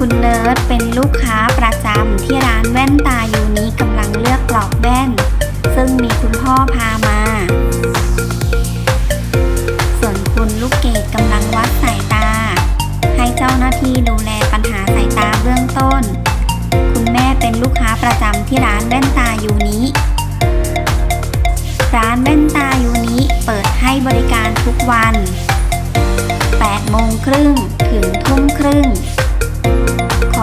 คุณเป็นลูกค้าประจำที่ร้านแว่นตายูนิกำลังเลือกกรอบแว่น ซึ่งมีคุณพ่อพามา ส่วนคุณลูกเกดกำลังวัดสายตา ให้เจ้าหน้าที่ดูแลปัญหาสายตาเบื้องต้น คุณแม่เป็นลูกค้าประจำที่ร้านแว่นตายูนิร้านแว่นตายูนิเปิดให้บริการทุกวัน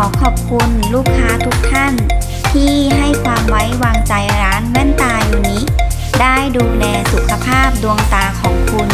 อขอบคุณลูกค้าทุกท่าน ที่ให้ความไว้วางใจร้านแว่นตายูนิได้ดูแลสุขภาพดวงตาของคุณ